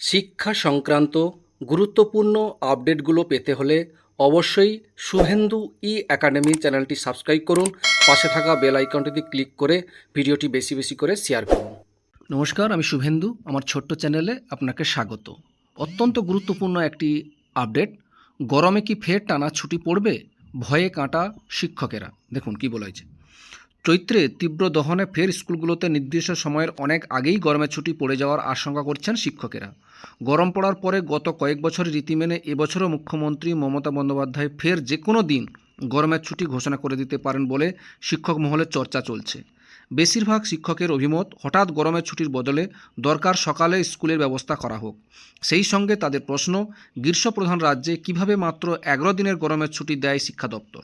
শিক্ষা সংক্রান্ত গুরুত্বপূর্ণ আপডেটগুলো পেতে হলে অবশ্যই শুভেন্দু ই একাডেমি চ্যানেলটি সাবস্ক্রাইব করুন। পাশে থাকা বেল আইকনটিতে ক্লিক করে ভিডিওটি বেশি বেশি করে শেয়ার করুন। নমস্কার, আমি শুভেন্দু। আমার ছোট্ট চ্যানেলে আপনাকে স্বাগত। অত্যন্ত গুরুত্বপূর্ণ একটি আপডেট। গরমে কি ফের টানা ছুটি পড়বে? ভয়ে কাঁটা শিক্ষকেরা। দেখুন কি বলা হয়েছে। চৈত্রে তীব্র দহনে ফের স্কুলগুলোতে নির্দিষ্ট সময়ের অনেক আগেই গরমের ছুটি পড়ে যাওয়ার আশঙ্কা করছেন শিক্ষকেরা। গরম পড়ার পরে গত কয়েক বছরের রীতি মেনে এবছরও মুখ্যমন্ত্রী মমতা বন্দ্যোপাধ্যায় ফের যে কোনো দিন গরমের ছুটি ঘোষণা করে দিতে পারেন বলে শিক্ষক মহলে চর্চা চলছে। বেশিরভাগ শিক্ষকের অভিমত, হঠাৎ গরমের ছুটির বদলে দরকার সকালে স্কুলের ব্যবস্থা করা হোক। সেই সঙ্গে তাদের প্রশ্ন, গ্রীষ্মপ্রধান রাজ্যে কীভাবে মাত্র এগারো দিনের গরমের ছুটি দেয় শিক্ষা দপ্তর?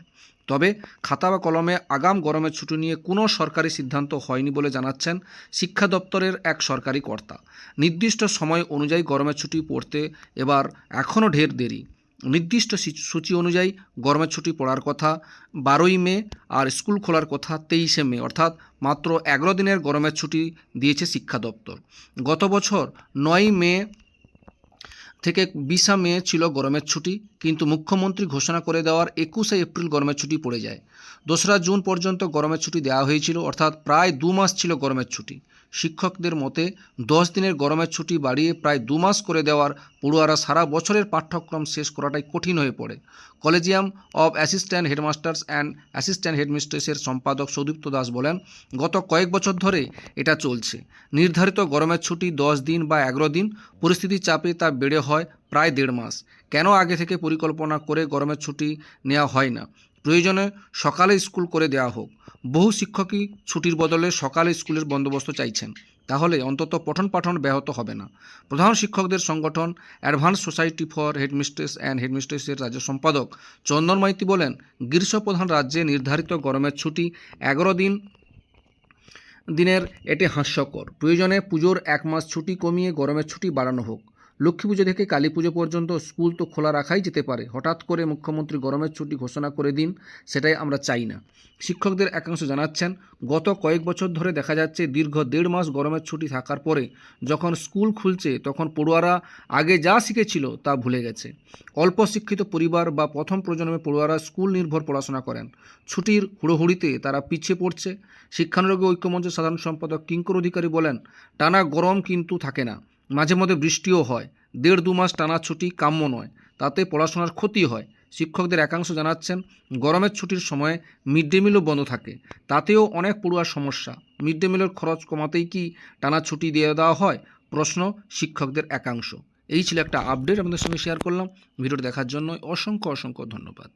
তবে খাতা বা কলমে আগাম গরমের ছুটি নিয়ে কোনো সরকারি সিদ্ধান্ত হয়নি বলে জানাচ্ছেন শিক্ষা দপ্তরের এক সরকারি কর্তা। নির্দিষ্ট সময় অনুযায়ী গরমের ছুটি পড়তে এবার এখনও ঢের দেরি। নির্দিষ্ট সূচি অনুযায়ী গরমের ছুটি পড়ার কথা, বারোই মে আর স্কুল খোলার কথা তেইশে মে, অর্থাৎ মাত্র এগারো দিনের গরমের ছুটি দিয়েছে শিক্ষা দপ্তর। গত বছর নয় মে থেকে বিশা মে ছিল গরমের ছুটি, কিন্তু মুখ্যমন্ত্রী ঘোষণা করে দেওয়ার একুশে এপ্রিল গরমের ছুটি পড়ে যায়। দোসরা জুন পর্যন্ত গরমের ছুটি দেওয়া হয়েছিল, অর্থাৎ প্রায় দু মাস ছিল গরমের ছুটি। শিক্ষকদের মতে, দশ দিনের গরমের ছুটি বাড়িয়ে প্রায় দু মাস করে দেওয়ার পড়ুয়ারা সারা বছরের পাঠ্যক্রম শেষ করাটাই কঠিন হয়ে পড়ে। Collegium of assistant headmasters and assistant হেডমিস্ট্রেসের সম্পাদক সৌদীপ্ত দাস বলেন, গত কয়েক বছর ধরে এটা চলছে। নির্ধারিত গরমের ছুটি দশ দিন বা এগারো দিন পরিস্থিতির চাপে তা বেড়ে হয় প্রায় দেড় মাস। কেন আগে থেকে পরিকল্পনা করে গরমের ছুটি নেওয়া হয় না? প্রয়োজনে সকালে স্কুল করে দেওয়া হোক। বহু শিক্ষকই ছুটির বদলে সকালে স্কুলের বন্দোবস্ত চাইছেন। তাহলে অন্তত পঠন পাঠন ব্যাহত হবে না। প্রধান শিক্ষকদের সংগঠন advance society for headmistress and হেডমিস্ট্রেসের রাজ্য সম্পাদক চন্দন মাইতি বলেন, গ্রীষ্মপ্রধান রাজ্যে নির্ধারিত গরমের ছুটি এগারো দিন, দিনের এটি হাস্যকর। প্রয়োজনে পুজোর এক মাস ছুটি কমিয়ে গরমের ছুটি বাড়ানো হোক। লক্ষ্মী পুজো থেকে কালী পুজো পর্যন্ত স্কুল তো খোলা রাখাই যেতে পারে। হঠাৎ করে মুখ্যমন্ত্রী গরমের ছুটি ঘোষণা করে দিন, সেটাই আমরা চাই না। শিক্ষকদের একাংশ জানাচ্ছেন, গত কয়েক বছর ধরে দেখা যাচ্ছে দীর্ঘ দেড় মাস গরমের ছুটি থাকার পরে যখন স্কুল খুলছে, তখন পড়ুয়ারা আগে যা শিখেছিল তা ভুলে গেছে। অল্প শিক্ষিত পরিবার বা প্রথম প্রজন্মের পড়ুয়ারা স্কুল নির্ভর পড়াশোনা করেন। ছুটির হুড়োহুড়িতে তারা পিছিয়ে পড়ছে। শিক্ষানুরাগী ঐক্যমঞ্চের সাধারণ সম্পাদক কিঙ্কর অধিকারী বলেন, টানা গরম কিন্তু থাকে না। মাঝে মধ্যে বৃষ্টিও হয়। দেড় দু মাস টানা ছুটি কাম্য নয়, তাতে পড়াশোনার ক্ষতি হয়, শিক্ষকদের একাংশ জানাচ্ছেন। গরমের ছুটির সময় মিড ডে মিলও বন্ধ থাকে, তাতেও অনেক পড়ুয়ার সমস্যা। মিড ডে মিলের খরচ কমাতেই কি টানা ছুটি দিয়ে দেওয়া হয়? প্রশ্ন শিক্ষকদের একাংশ। এই ছিল একটা আপডেট আপনাদের সঙ্গে শেয়ার করলাম। ভিডিওটি দেখার জন্য অসংখ্য অসংখ্য ধন্যবাদ।